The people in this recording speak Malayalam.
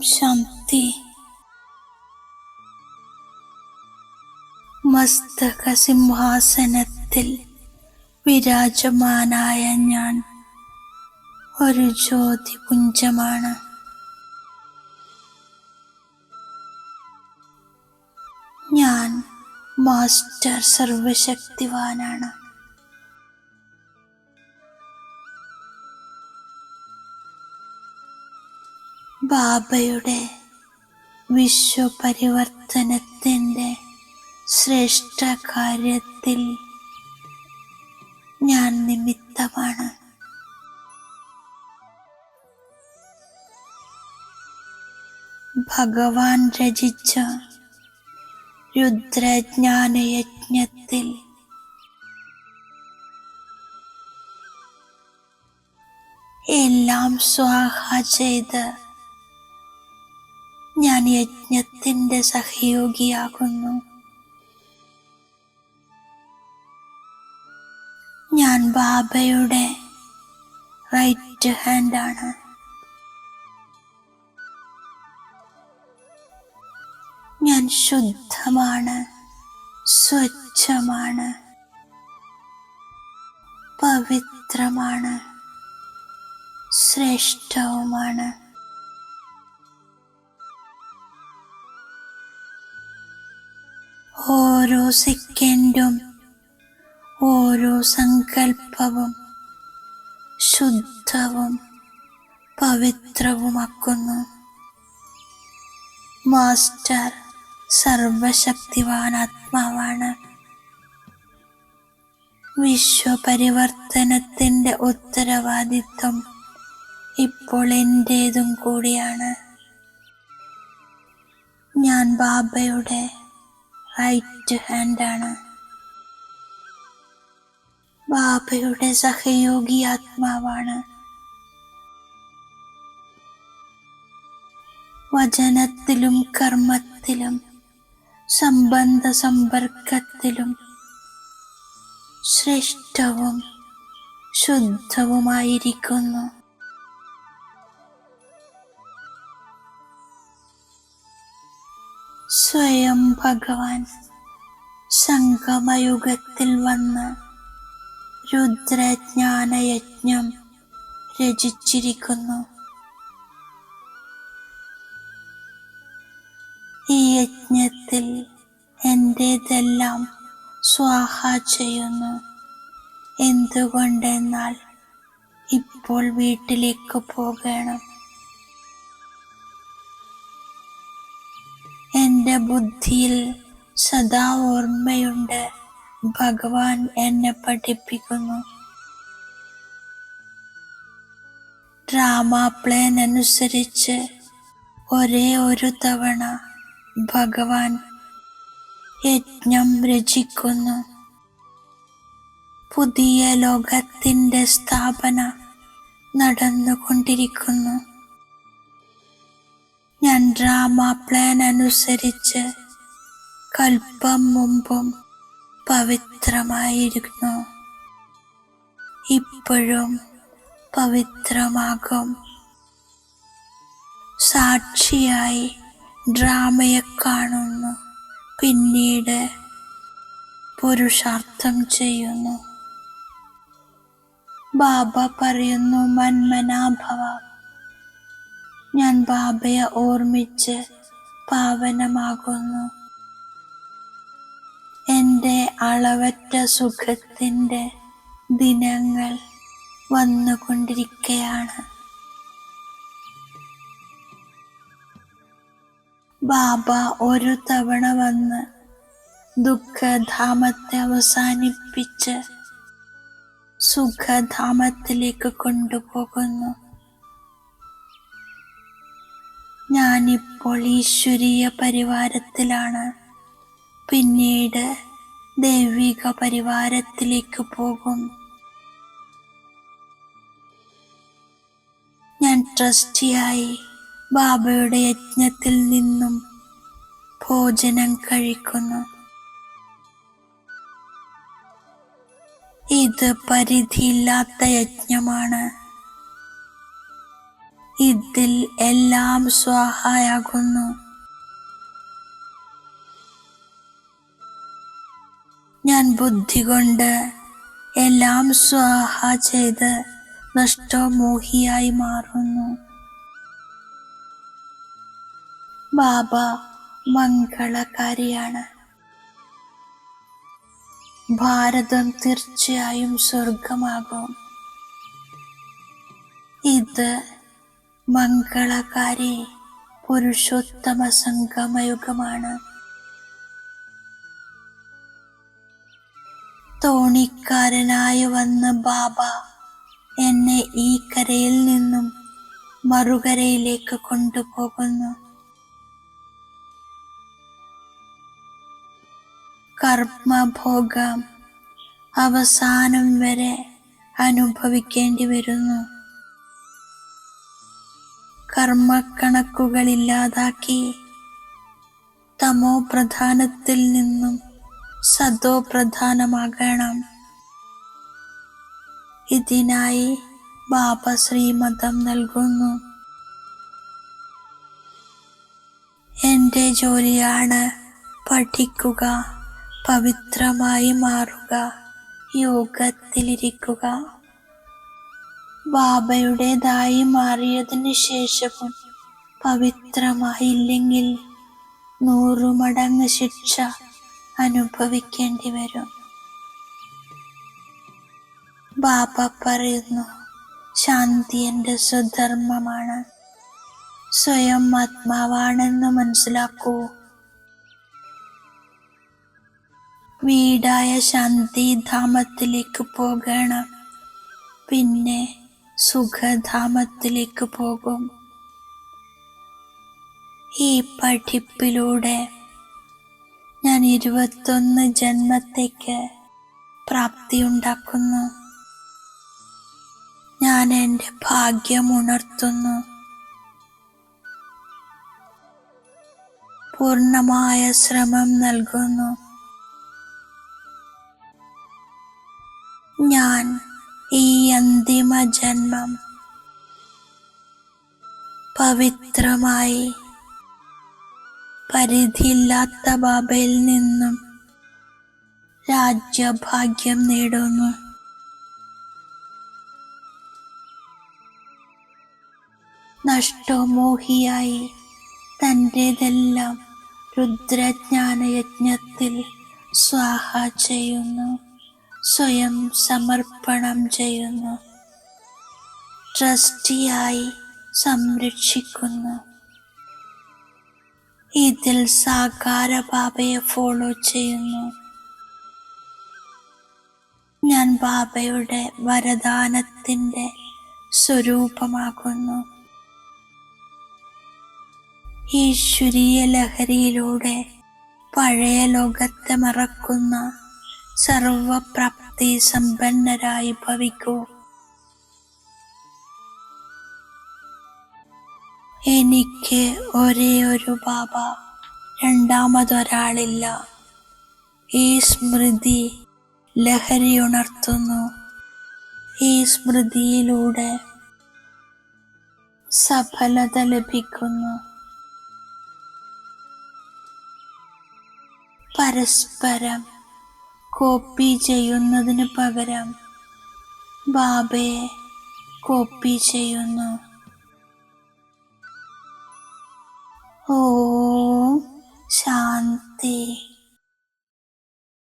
ശാന്തി. മസ്തക സിംഹാസനത്തിൽ വിരാജമാനായ ഞാൻ ഒരു ജ്യോതിപുഞ്ചമാണ്. ഞാൻ മാസ്റ്റർ സർവശക്തിവാനാണ്. ബാബയുടെ വിശ്വപരിവർത്തനത്തിന്റെ ശ്രേഷ്ഠ കാര്യത്തിൽ ഞാൻ നിമിത്തമാണ്. ഭഗവാൻ രചിച്ച രുദ്രജ്ഞാനയജ്ഞത്തിൽ എല്ലാം സ്വാഹ ചെയ്ത് ഞാൻ യജ്ഞത്തിന്റെ സഹയോഗിയാകുന്നു. ഞാൻ ബാബയുടെ റൈറ്റ് ഹാൻഡാണ്. ഞാൻ ശുദ്ധമാണ് സ്വച്ഛമാണ് പവിത്രമാണ് ശ്രേഷ്ഠവുമാണ്. ഓരോ സെക്കൻഡും ഓരോ സങ്കല്പവും ശുദ്ധവും പവിത്രവുമാക്കുന്നു. മാസ്റ്റർ സർവശക്തിവാൻ ആത്മാവാണ് വിശ്വപരിവർത്തനത്തിന്റെ ഉത്തരവാദിത്വം ഇപ്പോൾ എന്റേതും കൂടിയാണ്. ഞാൻ ബാബയുടെ റൈറ്റ് ഹാൻഡാണ് ബാബയുടെ സഹയോഗി ആത്മാവാണ്. വചനത്തിലും കർമ്മത്തിലും സംബന്ധ സമ്പർക്കത്തിലും ശ്രേഷ്ഠവും ശുദ്ധവുമായിരിക്കുന്നു. സ്വയം ഭഗവാൻ സംഗമയുഗത്തിൽ വന്ന് രുദ്രജ്ഞാനയജ്ഞം രചിച്ചിരിക്കുന്നു. ഈ യജ്ഞത്തിൽ എന്റേതെല്ലാം സ്വാഹ ചെയ്യുന്നു? എന്തുകൊണ്ടെന്നാൽ ഇപ്പോൾ വീട്ടിലേക്ക് പോകണം. എന്റെ ബുദ്ധിയിൽ സദാ ഓർമ്മയുണ്ട്. ഭഗവാൻ എന്നെ പഠിപ്പിക്കുന്നു. ഡ്രാമ പ്ലാൻ അനുസരിച്ച് ഒരേ ഒരു തവണ ഭഗവാൻ യജ്ഞം രചിക്കുന്നു. പുതിയ ലോകത്തിന്റെ സ്ഥാപന നടന്നുകൊണ്ടിരിക്കുന്നു. ഞാൻ ഡ്രാമ പ്ലാൻ അനുസരിച്ച് കൽപ്പം മുമ്പും പവിത്രമായിരുന്നു. ഇപ്പോഴും പവിത്രമാകും. സാക്ഷിയായി ഡ്രാമയെ കാണുന്നു. പിന്നീട് പുരുഷാർത്ഥം ചെയ്യുന്നു. ബാബ പറയുന്നു മന്മനാഭവ ഞാൻ ബാബയെ ഓർമ്മിച്ച് പാവനമാകുന്നു. എന്റെ അളവറ്റ സുഖത്തിന്റെ ദിനങ്ങൾ വന്നുകൊണ്ടിരിക്കുകയാണ് ബാബ ഒരു തവണ വന്ന് ദുഃഖധാമത്തെ അവസാനിപ്പിച്ച് സുഖധാമത്തിലേക്ക് കൊണ്ടുപോകുന്നു. ഞാനിപ്പോൾ ഈശ്വരീയ പരിവാരത്തിലാണ്. പിന്നീട് ദൈവിക പരിവാരത്തിലേക്ക് പോകും. ഞാൻ ട്രസ്റ്റിയായി ബാബയുടെ യജ്ഞത്തിൽ നിന്നും ഭോജനം കഴിക്കുന്നു. ഇത് പരിധിയില്ലാത്ത യജ്ഞമാണ്. ഇതിൽ എല്ലാം സ്വാഹയാകുന്നു. ഞാൻ ബുദ്ധി കൊണ്ട് എല്ലാം സ്വാഹ ചെയ്ത് നഷ്ടമോഹിയായി മാറുന്നു. ബാബ മംഗളകാരിയാണ്. ഭാരതം തീർച്ചയായും സ്വർഗമാകും ഇത് മംഗളകാരി പുരുഷോത്തമ സംഗമയുഗമാണ്. തോണിക്കാരനായി വന്ന ബാബ എന്നെ ഈ കരയിൽ നിന്നും മറുകരയിലേക്ക് കൊണ്ടുപോകുന്നു. കർമ്മഭോഗം അവസാനം വരെ അനുഭവിക്കേണ്ടി വരുന്നു. കർമ്മക്കണക്കുകൾ ഇല്ലാതാക്കി തമോ പ്രധാനത്തിൽ നിന്നും സതോ പ്രധാനമാകണം. ഇതിനായി ബാബ ശ്രീമതം നൽകുന്നു. എന്റെ ജോലിയാണ് പഠിക്കുക പവിത്രമായി മാറുക യോഗത്തിലിരിക്കുക. ബാബയുടേതായി മാറിയതിനു ശേഷവും പവിത്രമായില്ലെങ്കിൽ നൂറു മടങ്ങ് ശിക്ഷ അനുഭവിക്കേണ്ടി വരും ബാബ പറയുന്നു ശാന്തി എന്റെ സ്വധർമ്മമാണ്. സ്വയം ആത്മാവാണെന്ന് മനസ്സിലാക്കൂ. വീടായ ശാന്തിധാമത്തിലേക്ക് പോകണം. പിന്നെ സുഖധാമത്തിലേക്ക് പോകും. ഈ പഠിപ്പിലൂടെ ഞാൻ ഇരുപത്തൊന്ന് ജന്മത്തേക്ക് പ്രാപ്തിയുണ്ടാക്കുന്നു. ഞാൻ എന്റെ ഭാഗ്യം ഉണർത്തുന്നു. പൂർണമായ ശ്രമം നൽകുന്നു. ഞാൻ ഈ അന്തിമ ജന്മം പവിത്രമായി പരിധിയില്ലാത്ത ബാബയിൽ നിന്നും രാജ്യഭാഗ്യം നേടുന്നു. നഷ്ടമോഹിയായി തന്റെതെല്ലാം രുദ്രജ്ഞാനയജ്ഞത്തിൽ സ്വാഹ ചെയ്യുന്നു. സ്വയം സമർപ്പണം ചെയ്യുന്നു. ട്രസ്റ്റിയായി സംരക്ഷിക്കുന്നു. ഇതിൽ സാകാര ബാബയെ ഫോളോ ചെയ്യുന്നു. ഞാൻ ബാബയുടെ വരദാനത്തിന്റെ സ്വരൂപമാകുന്നു. ഈശ്വരീയ ലഹരിയിലൂടെ പഴയ ലോകത്തെ മറക്കുന്ന സർവപ്രാപ്തി സമ്പന്നരായി ഭവിക്കൂ. എനിക്ക് ഒരേ ഒരു ബാബ രണ്ടാമതൊരാളില്ല. ഈ സ്മൃതി ലഹരി ഉണർത്തുന്നു. ഈ സ്മൃതിയിലൂടെ സഫലത ലഭിക്കുന്നു. പരസ്പരം കോപ്പി ചെയ്യുന്നതിന് പകരം ബാബയെ കോപ്പി ചെയ്യുന്നു. ഓ ശാന്തി.